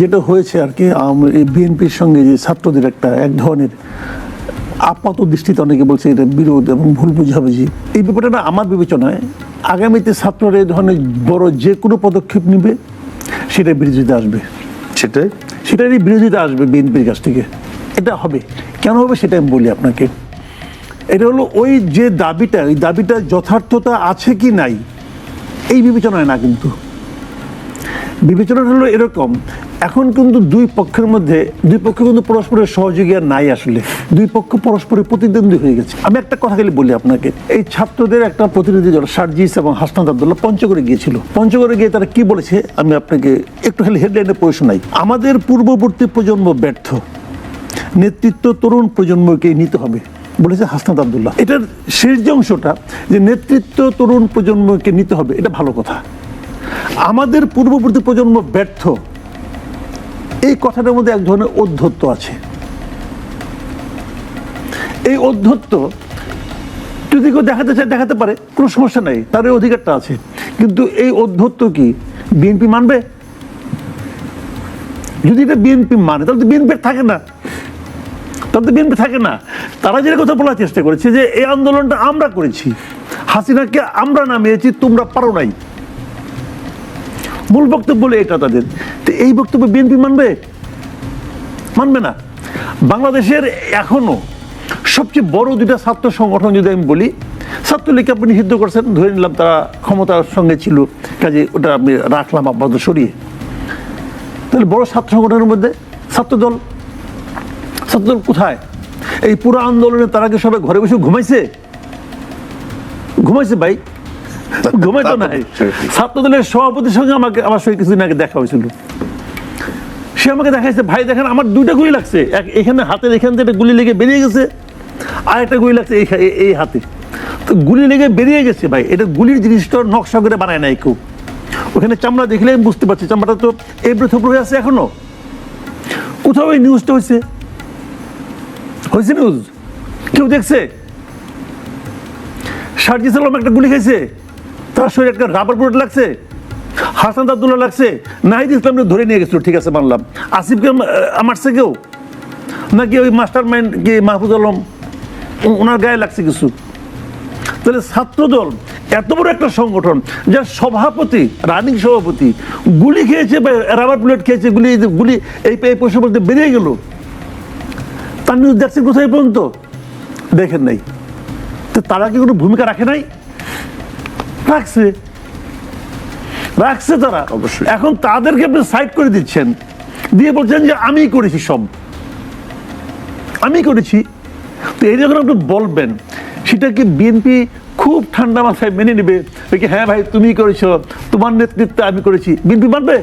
যেটা হয়েছে আর কি বিএনপির সঙ্গে যে ছাত্রদের একটা এক ধরনের আপাত দৃষ্টিতে অনেকে বলছে এটা বিরোধ এবং ভুল বুঝাবুঝি। এই ব্যাপারটা না আমার বিবেচনায় আগামীতে ছাত্ররা এই ধরনের বড় যে কোনো পদক্ষেপ নিবে সেটা বিরোধিতা আসবে। সেটাই? সেটারই বিরোধিতা আসবে বিএনপির কাছ থেকে। এটা হবে। কেন হবে সেটা আমি বলি আপনাকে। এটা হলো ওই যে দাবিটা ওই দাবিটা যথার্থতা আছে কি নাই এই বিবেচনায় না কিন্তু। বিবেচনা হলো এরকম এখন কিন্তু দুই পক্ষের মধ্যে, দুই পক্ষ কিন্তু পরস্পরের সহযোগী আর নাই আসলে। দুই পক্ষ পরস্পরের প্রতিদ্বন্দ্বী হয়ে গেছে। আমি একটা কথা খালি বলি আপনাকে। এই ছাত্রদের একটা প্রতিনিধি দল, সার্জিস এবং হাসনাত আবদুল্লাহ পঞ্চগড়ে গিয়েছিল। পঞ্চগড়ে গিয়ে তারা কি বলেছে? আমি আপনাকে একটু খালি হেডলাইনে পড়ে শোনাই। আমাদের পূর্ববর্তী প্রজন্ম ব্যর্থ। নেতৃত্ব তরুণ প্রজন্মকে নিতে হবে, বলেছে হাসনাত আবদুল্লাহ। এটার শেষ অংশটা যে নেতৃত্ব তরুণ প্রজন্মকে নিতে হবে, এটা ভালো কথা। আমাদের পূর্ববর্তী প্রজন্ম ব্যর্থ। এই কথাটার মধ্যে এক ধরনের অধ্যত্ব আছে। এই অধ্যত্ব যদি কেউ দেখাতে চায়, দেখাতে পারে, কোনো সমস্যা নাই, তার এই অধিকারটা আছে। কিন্তু এই অধ্যত্ব কি, বিএনপি মানবে? যদি এটা বিএনপি মানে তাহলে তো বিএনপি থাকে না। তাহলে তো বিএনপি থাকে না। তারা যে কথা বলার চেষ্টা করেছে যে, এই আন্দোলনটা আমরা করেছি। হাসিনাকে আমরা নামিয়েছি, তোমরা পারো নাই। মূল বক্তব্য বলে এটা তাদের। তো এই বক্তব্য বিএনপি মানবে? মানবে না। বাংলাদেশের এখনও সবচেয়ে বড় দুটা ছাত্র সংগঠন যদি আমি বলি ছাত্রলীগকে আপনি নিষিদ্ধ করছেন, ধরে নিলাম তারা ক্ষমতার সঙ্গে ছিল, কাজে ওটা আমি রাখলাম আপাতত সরিয়ে। তাহলে বড় ছাত্র সংগঠনের মধ্যে ছাত্রদল ছাত্রদল কোথায়? এই পুরো আন্দোলনে তারা কি সবাই ঘরে বসে ঘুমাইছে? ঘুমাইছে ভাই? ঘুমাই তো নাই। ছাত্র দলের সভাপতির সঙ্গে আমাকে আমার সঙ্গে কিছুদিন আগে দেখা হয়েছিল। সে আমাকে দেখাইছে, ভাই, দেখেন আমার দুইটা গুলি লাগছে। এক এখানে হাতের এখান থেকে গুলি লেগে বেরিয়ে গেছে, আর একটা গুলি লাগছে এই এই- হাতে। তো গুলি লেগে বেরিয়ে গেছে, ভাই। এটা গুলির জিনিসটা নকশা করে বানায় নাই কেউ। ওখানে চামড়া দেখলে আমি বুঝতে পারছি, চামড়াটা তো এবড়ে থবড়ে হয়ে আছে এখনও। কোথাও এই নিউজটা হয়েছে? হয়েছে নিউজ কেউ দেখছে? সার্জিস আলম একটা গুলি খাইছে? তার শরীরে একটা রাবার বুলেট লাগছে হাসান আব্দুল্লাহ লাগছে নাহিদ ইসলামকে ধরে নিয়ে গেছিল ঠিক আছে মানলাম। আসিফকে আহ, মারছে কেউ? নাকি ওই মাস্টার মাইন্ড কি মাহফুজ আলম? ওনার গায়ে লাগছে কিছু। তাহলে ছাত্রদল এত বড় একটা সংগঠন যার সভাপতি রানিং সভাপতি গুলি খেয়েছে বা রাবার বুলেট খেয়েছে গুলি গুলি এই এই পয়সা বলতে বেরিয়ে গেল। তার নিউজ দেখছেন কোথায় পর্যন্ত? দেখেন নাই। তো তারা কি কোনো ভূমিকা রাখে নাই? রাখছে। রাখছে তারা। অবশ্যই। এখন তাদেরকে আপনি সাইড করে দিচ্ছেন। দিয়ে বলছেন যে আমিই করেছি সব। আমি করেছি। তো এই যখন আপনি বলবেন সেটা কি বিএনপি খুব ঠান্ডা মাথায় মেনে নেবে? কি হ্যাঁ ভাই তুমি করেছ। তোমার নেতৃত্বে আমি করেছি। বিএনপি মানবে?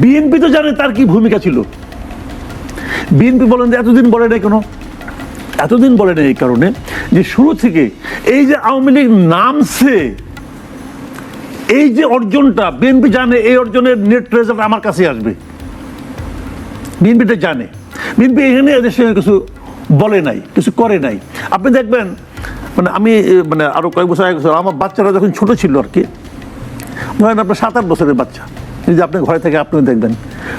বিএনপি তো জানে তার কি ভূমিকা ছিল। বিএনপি বলেন যে এতদিন বলে নাই কেন। এতদিন বলে নাই এই কারণে যে শুরু থেকে এই যে আওয়ামী লীগ নামছে, এই যে অর্জনটা, বিএনপি জানে এই অর্জনের নেট রেজাল্ট আমার কাছে আসবে। বিএনপিটা জানে। বিএনপি এখানে এদের সঙ্গে কিছু বলে নাই, কিছু করে নাই। আপনি দেখবেন মানে আমি মানে আরও কয়েক বছর আগে আমার বাচ্চারা যখন ছোট ছিল আর কি ধরেন আপনার সাত আট বছরের বাচ্চা। এই যে আপনি ঘরে থেকে আপনি দেখবেন,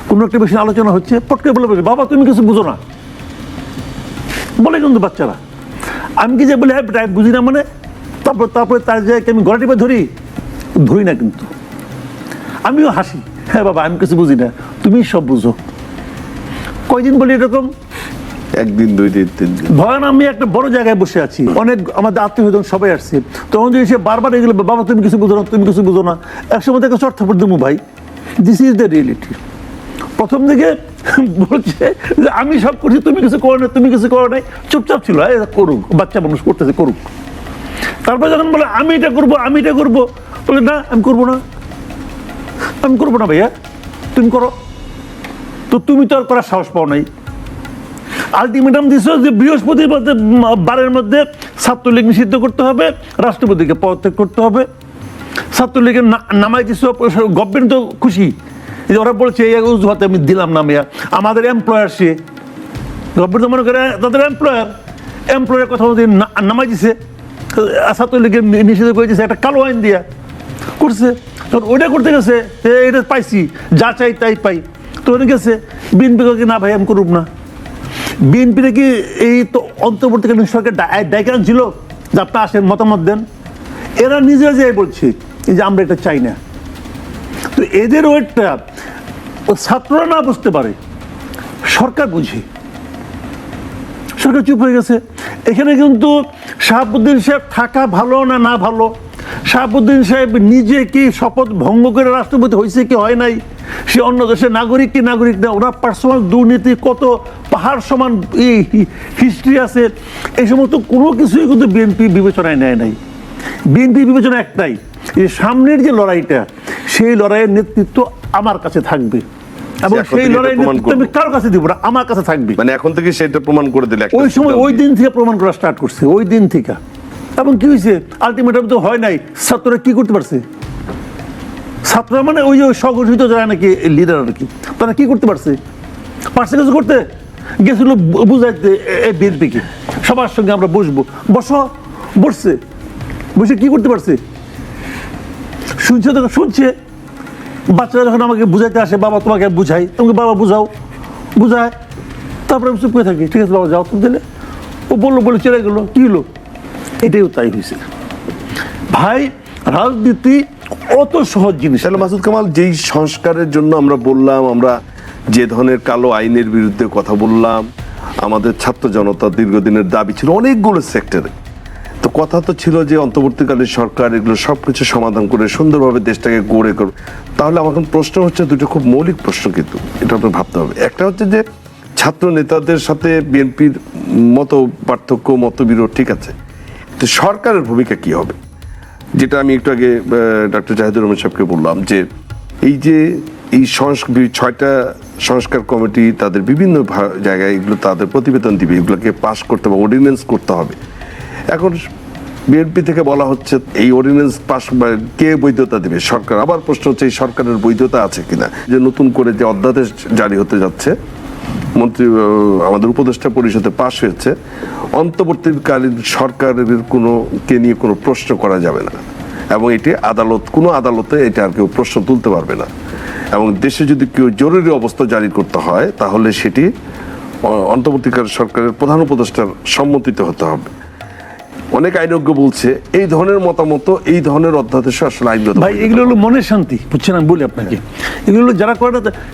কোনো একটা বিষয়ে আলোচনা হচ্ছে, পটকে বলে বাবা, তুমি কিছু বুঝো না। বলে কিন্তু বাচ্চারা। আমি কি যে বলি হ্যাঁ বুঝি না মানে? তারপর তারপরে তার জায়গায় আমি গলা টিপে ধরি ধরি না কিন্তু। আমিও হাসি। হ্যাঁ বাবা আমি কিছু বুঝি না। তুমি সব বুঝো। কয়দিন বলি এরকম? একদিন দুই দিন তিন দিন। ধরেন আমি একটা বড় জায়গায় বসে আছি। অনেক আমাদের আত্মীয় স্বজন সবাই আসছে। তখন যদি সে বারবার এগুলো বাবা তুমি কিছু বুঝো না তুমি কিছু বুঝো না। একসময় থেকে চর্থা পড়ে দেবো ভাই দিস ইজ দ্য রিয়েলিটি প্রথম দিকে বলছে যে আমি সব করছি, তুমি কিছু করো না তুমি কিছু করো নাই। চুপচাপ ছিল করুক, বাচ্চা মানুষ করতেছে, করুক। তারপর যখন বলে, আমি এটা করব, আমি এটা করব, বলে, না, আমি করব না। আমি করব না ভাইয়া, তুমি করো। তো তুমি তো আর করার সাহস পাও নাই। আলটিমেটাম দিছ যে বৃহস্পতিবার বারের মধ্যে ছাত্রলীগ নিষিদ্ধ করতে হবে, রাষ্ট্রপতিকে পদত্যাগ করতে হবে। ছাত্রলীগের নামাই দিছ গভর্নমেন্ট তো খুশি। যে ওরা বলছে, এই অজুহাতে আমি দিলাম না মেয়া। আমাদের এমপ্লয়ার সে। গভর্নমেন্ট মনে করে, তাদের এমপ্লয়ার এমপ্লয়ার কথা মতো নামাই দিছে। ছাত্রলীগের নি- নিষিদ্ধ করে দিছে, একটা কালো আইন দিয়া। করছে। তখন ওইটা করতে গেছে এটা পাইছি, যা চাই তাই পাই। তো ওখানে গেছে বিএনপি কে না ভাই, আমি করুম না। বিএনপিতে কি এই তো অন্তর্বর্তীকালীন সরকার ডা- ডাইকান ছিল যে আপনি আসেন, মতামত দেন। এরা নিজেরা যে বলছে, এই যে আমরা এটা চাই না। তো এদের ওয়েটটা ছাত্ররা না বুঝতে পারে, সরকার বুঝে। সরকার চুপ হয়ে গেছে। এখানে কিন্তু শাহাবুদ্দিন সাহেব থাকা ভালো না না ভালো? শাহাবুদ্দিন সাহেব নিজে কি শপথ ভঙ্গ করে রাষ্ট্রপতি হয়েছে কি হয় নাই? সে অন্য দেশের নাগরিক কি নাগরিক না? ওনার পার্সোনাল দুর্নীতি কত পাহাড় সমান হিস্ট্রি আছে? এই সমস্ত কোনো কিছুই কিন্তু বিএনপি বিবেচনায় নেয় নাই। বিএনপি বিবেচনা একটাই যে সামনের যে লড়াইটা সেই লড়াইয়ের নেতৃত্ব আমার কাছে থাকবে। এবং সেই আমি কারোর কাছে দিব না আমার কাছে থাকবে। মানে এখন থেকে সেটা প্রমাণ করে দিলে ওই সময় ওই দিন থেকে প্রমাণ করা স্টার্ট করছে ওই দিন থেকে। এবং কি হয়েছে? আলটিমেটাম তো হয় নাই ছাত্ররা কি করতে পারছে? ছাত্ররা মানে ওই যে সংগঠিত যারা নাকি লিডার আর কি তারা কি করতে পারছে? পারছে কিছু করতে? গেছিল বুঝাইতে বিএনপি কি। সবার সঙ্গে আমরা বসবো। বসো বসছে। বসে কি করতে পারছে? শুনছে তো শুনছে। বাচ্চারা যখন আমাকে বুঝাইতে আসে বাবা তোমাকে বুঝাই। তোমাকে বাবা বুঝাও। বুঝায়। তারপরে আমি চুপ করে থাকি। ঠিক আছে বাবা যাও। তুমি দিলে ও বলল বলে চলে গেলো। কি হলো? এটাইও তাই হয়েছে। ভাই রাজনীতি অত সহজ জিনিস তাহলে মাসুদ কামাল যেই সংস্কারের জন্য আমরা বললাম আমরা যে ধরনের কালো আইনের বিরুদ্ধে কথা বললাম আমাদের ছাত্র জনতা দীর্ঘদিনের দাবি ছিল অনেকগুলো সেক্টরে। তো কথা তো ছিল যে অন্তর্বর্তীকালীন সরকার এগুলো সবকিছু সমাধান করে সুন্দরভাবে দেশটাকে গড়ে করবে তাহলে আমার এখন প্রশ্ন হচ্ছে দুটো খুব মৌলিক প্রশ্ন কিন্তু, এটা আপনার ভাবতে হবে। একটা হচ্ছে যে ছাত্র নেতাদের সাথে বিএনপির মতো পার্থক্য, মতবিরোধ ঠিক আছে। তো সরকারের ভূমিকা কি হবে? যেটা আমি একটু আগে ডক্টর জাহিদুর রহমান সাহেবকে বললাম যে এই যে এই ছয়টা সংস্কার কমিটি তাদের বিভিন্ন জায়গায় এগুলো তাদের প্রতিবেদন দিবে, এগুলোকে পাস করতে হবে, অর্ডিন্যান্স করতে হবে। এখন বিএনপি থেকে বলা হচ্ছে এই অর্ডিন্যান্স পাস কে বৈধতা দেবে? সরকার। আবার প্রশ্ন হচ্ছে এই সরকারের বৈধতা আছে কিনা? যে নতুন করে যে অধ্যাদেশ জারি হতে যাচ্ছে, মন্ত্রী আমাদের উপদেষ্টা পরিষদে পাশ হয়েছে, অন্তর্বর্তীকালীন সরকারের কোনো, কে নিয়ে কোনো প্রশ্ন করা যাবে না। এবং এটি আদালত, কোনো আদালতে এটা আর কেউ প্রশ্ন তুলতে পারবে না। এবং দেশে যদি কেউ জরুরি অবস্থা জারি করতে হয়, তাহলে সেটি অন্তর্বর্তীকালীন সরকারের প্রধান উপদেষ্টার সম্মতিতে হতে হবে। অনেক আইনজ্ঞ বলছে এই ধরনের মতামত এই ধরনের অধ্যাদেশ আসলে আইনগত ভাই এগুলো হলো মনের শান্তি বুঝছেন? আমি বলি আপনাকে। এগুলো হলো যারা করে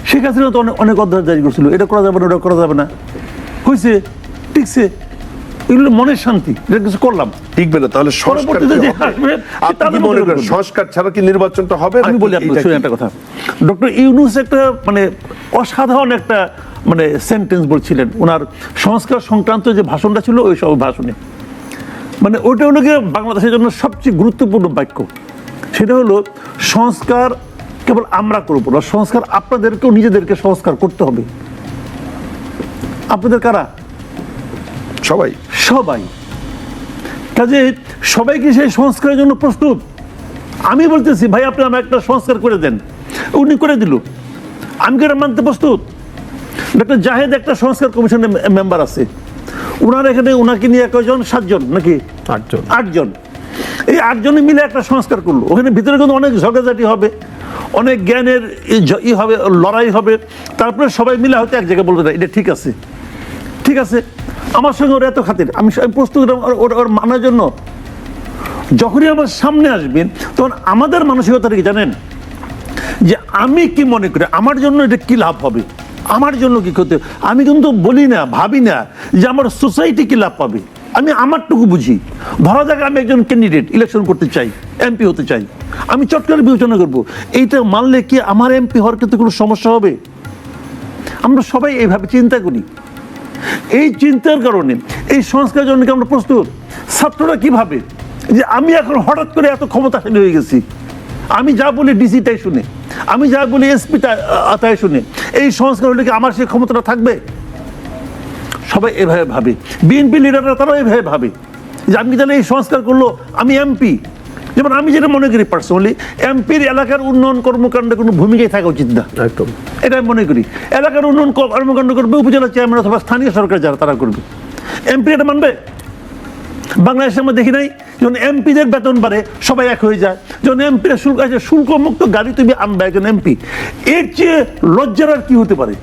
শেখ হাসিনা তো অনেক অনেক অধ্যায় জারি করছিল। এটা করা যাবে না ওটা করা যাবে না। হয়েছে ঠিকছে এগুলো মনের শান্তি এটা কিছু করলাম। টিকবে না তাহলে সংস্কার আপনি কি মনে করেন ছাড়া কি নির্বাচনটা হবে আমি বলি আপনাকে শুনে একটা কথা। ডক্টর ইউনুস একটা মানে অসাধারণ একটা মানে সেন্টেন্স বলছিলেন। ওনার সংস্কার সংক্রান্ত যে ভাষণটা ছিল ওই সব ভাষণে। মানে ওইটা হলো গিয়ে বাংলাদেশের জন্য সবচেয়ে গুরুত্বপূর্ণ বাক্য। সেটা হলো সংস্কার কেবল আমরা করব না সংস্কার আপনাদেরকেও নিজেদেরকে সংস্কার করতে হবে। আপনাদের কারা? সবাই। সবাই। কাজে সবাই কি সেই সংস্কারের জন্য প্রস্তুত। আমি বলতেছি ভাই আপনি আমার একটা সংস্কার করে দেন। উনি করে দিল। আমি কি এটা মানতে প্রস্তুত। ডক্টর জাহেদ একটা সংস্কার কমিশনের মেম্বার আছে। ওনার এখানে ওনাকে নিয়ে কয়জন? সাতজন নাকি? আটজন। আটজন। এই আটজনে মিলে একটা সংস্কার করল। ওখানে ভিতরে কিন্তু অনেক ঝগড়াঝাটি হবে, অনেক জ্ঞানের ই হবে, লড়াই হবে। তারপরে সবাই মিলে হয়তো এক জায়গায় বলবে, না, এটা ঠিক আছে। ঠিক আছে? আমার সঙ্গে ওর এত খাতির। আমি প্রস্তুত ওর- ওর মানার জন্য? যখনই আমার সামনে আসবেন, তখন আমাদের মানসিকতাটা কি জানেন? যে আমি কি মনে করি, আমার জন্য এটা কি লাভ হবে? আমার জন্য কি করতে আমি কিন্তু বলি না, ভাবি না যে আমার সোসাইটি কি লাভ পাবে? আমি আমারটুকু বুঝি। ধরা যাক আমি একজন ক্যান্ডিডেট ইলেকশন করতে চাই এমপি হতে চাই। আমি চট করে বিবেচনা করব, এইটা মানলে কি আমার এমপি হওয়ার ক্ষেত্রে কোনো সমস্যা হবে? আমরা সবাই এইভাবে চিন্তা করি। এই চিন্তার কারণে, এই সংস্কার জন্য কি আমরা প্রস্তুত? ছাত্ররা কীভাবে? যে আমি এখন হঠাৎ করে এত ক্ষমতাশালী হয়ে গেছি। আমি যা বলি ডিসি তাই শুনে, আমি যা বলি এসপি তাই শুনে। এই সংস্কার হলে কি আমার সেই ক্ষমতাটা থাকবে? সবাই এভাবে ভাবে। বিএনপি লিডাররা তারাও এভাবে ভাবে। যে আমি তাহলে এই সংস্কার করল আমি এমপি যেমন আমি যেটা মনে করি পার্সোনালি এমপির এলাকার উন্নয়ন কর্মকাণ্ডে কোনো ভূমিকাই থাকা উচিত না। একদম। এটা আমি মনে করি। এলাকার উন্নয়ন কর্মকাণ্ড করবে উপজেলা চেয়ারম্যান অথবা স্থানীয় সরকার যারা তারা করবে। এমপি এটা মানবে? বাংলাদেশের আমরা দেখি নাই যখন এমপিদের বেতন বাড়ে সবাই এক হয়ে যায়। যখন এমপিরা শুল্ক আছে শুল্ক মুক্ত গাড়ি তুমি আনবে একজন এমপি এর চেয়ে লজ্জার আর কি হতে পারে?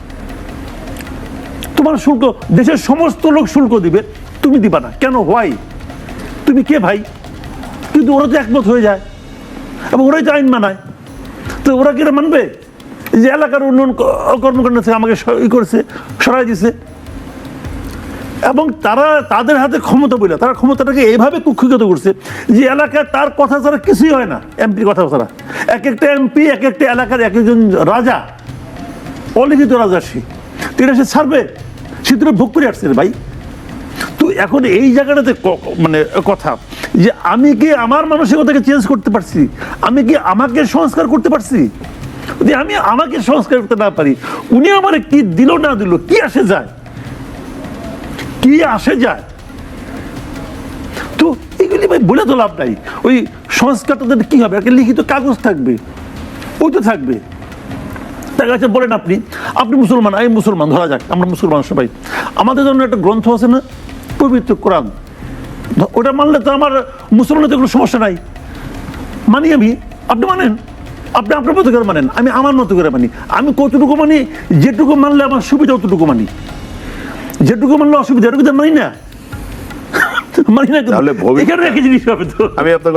তোমার শুল্ক, দেশের সমস্ত লোক শুল্ক দিবে। তুমি দিবা না। কেন? হোয়াই তুমি কে ভাই? কিন্তু ওরা তো একমত হয়ে যায়। এবং ওরাই তো আইন মানায়। তো ওরা কি এটা মানবে? যে এলাকার উন্নয়ন কর্মকাণ্ড থেকে আমাকে ই করেছে, সরাই দিছে। এবং তারা তাদের হাতে ক্ষমতা বলে তারা ক্ষমতাটাকে এইভাবে কুক্ষিগত করছে যে এলাকায় তার কথা ছাড়া কিছুই হয় না এমপির কথা ছাড়া। এক একটা এমপি, এক একটা এলাকার এক একজন রাজা, অলিখিত রাজা সে। তিনি সে ছাড়বে? সে তো ভোগ করে আসছে ভাই। তো এখন এই জায়গাটাতে মানে কথা যে আমি কি আমার মানসিকতাকে চেঞ্জ করতে পারছি? আমি কি আমাকে সংস্কার করতে পারছি? যদি আমি আমাকে সংস্কার করতে না পারি, উনি আমার কি দিল না দিল, কি আসে যায়? কি আসে যায়? তো এগুলি ভাই বলে তো লাভ নাই। ওই সংস্কারটাতে কি হবে? একটা লিখিত কাগজ থাকবে। ওই তো থাকবে। তার কাছে বলেন আপনি আপনি মুসলমান আমি মুসলমান ধরা যাক আমরা মুসলমান সবাই। আমাদের জন্য একটা গ্রন্থ আছে না? পবিত্র কোরআন। ওটা মানলে তো আমার মুসলমানের তো কোনো সমস্যা নাই। মানি আমি? আপনি মানেন? আপনি আপনার মতো করে মানেন আমি আমার মতো করে মানি। আমি কতটুকু মানি? যেটুকু মানলে আমার সুবিধা অতটুকু মানি। যেটুকু মানলে অসুবিধা এটুকু মানি না। মানি না এখানে একই জিনিস হবে তো। আমি আপনার